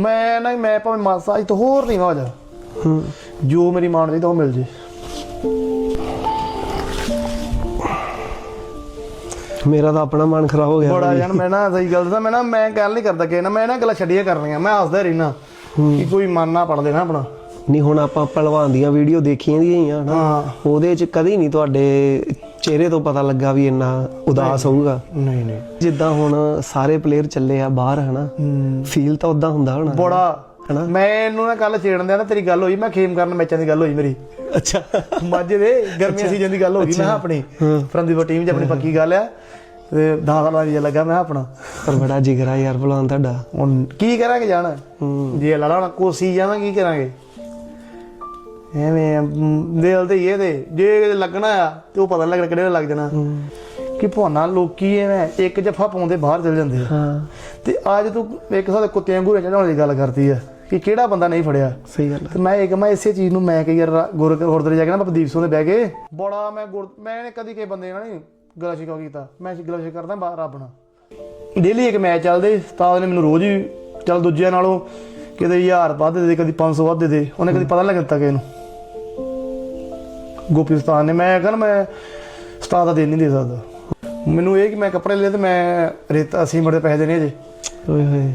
ਮੈਂ ਨਾ ਮੈਂ ਭਾਵੇਂ ਮਾਸਾ ਅੱਜ ਤੋਂ ਹੋਰ ਨਹੀਂ ਹੋ ਜਾ ਹੂੰ ਜੋ ਮੇਰੀ ਮਾਂ ਨੂੰ ਚਾਹੀਦਾ ਉਹ ਮਿਲ ਜੇ। ਮੇਰਾ ਤਾਂ ਆਪਣਾ ਮਨ ਖਰਾਬ ਹੋ ਗਿਆ। ਬੜਾ ਜਾਨ ਮੈਂ ਨਾ ਸਹੀ ਗੱਲ ਦੱਸਾਂ ਮੈਂ ਨਾ ਮੈਂ ਗੱਲ ਨਹੀਂ ਕਰਦਾ ਕਿ ਨਾ ਮੈਂ ਨਾ ਗੱਲਾਂ ਛੱਡੀਆਂ ਕਰਨੀਆਂ ਮੈਂ ਹੱਸਦਾ ਰਹਿਣਾ ਕਿ ਕੋਈ ਮਨ ਨਾ ਪੜ ਦੇਣਾ ਆਪਣਾ। ਨਹੀਂ ਹੁਣ ਆਪਾਂ ਪਹਿਲਵਾਨ ਦੀਆਂ ਵੀਡੀਓ ਦੇਖੀਆਂ ਦੀਆਂ ਹੀ ਆ ਨਾ। ਹਾਂ। ਉਹਦੇ ਚ ਕਦੀ ਨਹੀਂ ਤੁਹਾਡੇ ਚਿਹਰੇ ਤੋਂ ਪਤਾ ਲੱਗਾ ਵੀ ਇੰਨਾ ਉਦਾਸ ਹੋਊਗਾ। ਨਹੀਂ ਨਹੀਂ। ਜਿੱਦਾਂ ਹੁਣ ਸਾਰੇ ਪਲੇਅਰ ਚੱਲੇ ਆ ਬਾਹਰ ਹਨਾ? ਫੀਲ ਤਾਂ ਉਦਾਂ ਹੁੰਦਾ ਹੋਣਾ। ਬੜਾ। ਹਨਾ? ਮੈਂ ਇਹਨੂੰ ਨਾ ਕੱਲ ਛੇੜਨ ਦਿਆ ਨਾ ਤੇਰੀ ਗੱਲ ਹੋਈ ਮੈਂ ਖੇਮ ਕਰਨ ਮੈਚਾਂ ਦੀ ਗੱਲ ਹੋਈ ਮੇਰੀ। ਅੱਛਾ। ਮਾਝੇ ਦੇ ਗਰਮੀਆਂ ਸੀਜ਼ਨ ਦੀ ਗੱਲ ਹੋ ਗਈ ਮੈਂ ਆਪਣੀ। ਫਰੰਦੀਪੁਰ ਟੀਮ 'ਚ ਆਪਣੀ ਪੱਕੀ ਗੱਲ ਆ। ਤੇ 10 ਸਾਲਾਂ ਦੀ ਲੱਗਾ ਮੈਂ ਆਪਣਾ। ਪਰ ਬੜਾ ਜਿਗਰਾ ਯਾਰ ਭਲਵਾਨ ਤੁਹਾਡਾ। ਹੁਣ ਕੀ ਕਰਾਂਗੇ ਜਾਣ? ਜੇ ਲਾ ਲਾ ਕੋਸੀ ਜਾਵਾਂ ਕੀ ਕਰਾਂਗੇ? ਐਵੇਂ ਦਿਲ ਤੇ ਇਹ ਤੇ ਜੇ ਲੱਗਣਾ ਆ ਤੇ ਉਹ ਪਤਾ ਲੱਗਣਾ ਕਿਹੜੇ ਲੱਗ ਜਾਣਾ। ਕਿ ਭਾਨਾ ਲੋਕੀ ਐਵੇਂ ਇੱਕ ਜੱਫਾ ਪਾਉਂਦੇ ਬਾਹਰ ਚਲ ਜਾਂਦੇ ਹਾਂ। ਤੇ ਅੱਜ ਤੂੰ ਇੱਕ ਸਾਡੇ ਕੁੱਤਿਆਂ ਵਾਂਗੂ ਚੜਾਉਣ ਦੀ ਗੱਲ ਕਰਦੀ ਆ ਕਿ ਕਿਹੜਾ ਬੰਦਾ ਨਹੀਂ ਫੜਿਆ। ਸਹੀ ਗੱਲ ਤੇ ਮੈਂ ਇੱਕ ਮੈਂ ਇਸੇ ਚੀਜ਼ ਨੂੰ ਮੈਂ ਕਿ ਯਾਰ ਗੁਰ ਗੁਰਦੁਆਰੇ ਜਾ ਕੇ ਨਾ ਪ੍ਰਦੀਪ ਸਿੰਘ ਦੇ ਬਹਿ ਕੇ ਬੜਾ ਮੈਂ ਗੁਰ ਮੈਂ ਨੇ ਕਦੀ ਕਿਸੇ ਬੰਦੇ ਨਾਲ ਨਹੀਂ ਗਲਾ ਸ਼ਿਕਾ ਕੀਤਾ। ਮੈਂ ਗਲਾ ਸ਼ਿਕਾ ਕਰਦਾ ਰੱਬ ਨਾਲ। ਡੇਲੀ ਇੱਕ ਮੈਚ ਚੱਲਦੇ ਉਸਤਾਦ ਨੇ ਮੈਨੂੰ ਰੋਜ਼ ਹੀ ਚੱਲ ਦੂਜਿਆਂ ਨਾਲੋਂ ਕਿਤੇ 1000 ਵੱਧ ਦੇ ਦੇ ਕਦੀ 500 ਵੱਧ ਦੇ ਦੇ ਉਹਨੇ ਕਦੀ ਪਤਾ ਨਹੀਂ ਲੱਗਦਾ ਕਿਸੇ ਨੂੰ। ਗੋਪੀ ਉਸਤਾਦ ਨੇ। ਮੈਂ ਕਹਿੰਦਾ ਮੈਂ ਉਸਤਾਦ ਦਾ ਦੇਣ ਨਹੀਂ ਦੇ ਸਕਦਾ। ਮੈਨੂੰ ਇਹ ਕਿ ਮੈਂ ਕੱਪੜੇ ਲਏ ਤੇ ਮੈਂ ਰੇਤਾ, ਸੀਮਟ ਦੇ ਪੈਸੇ ਦੇਣੇ ਜੇ ਓਏ ਹੋਏ।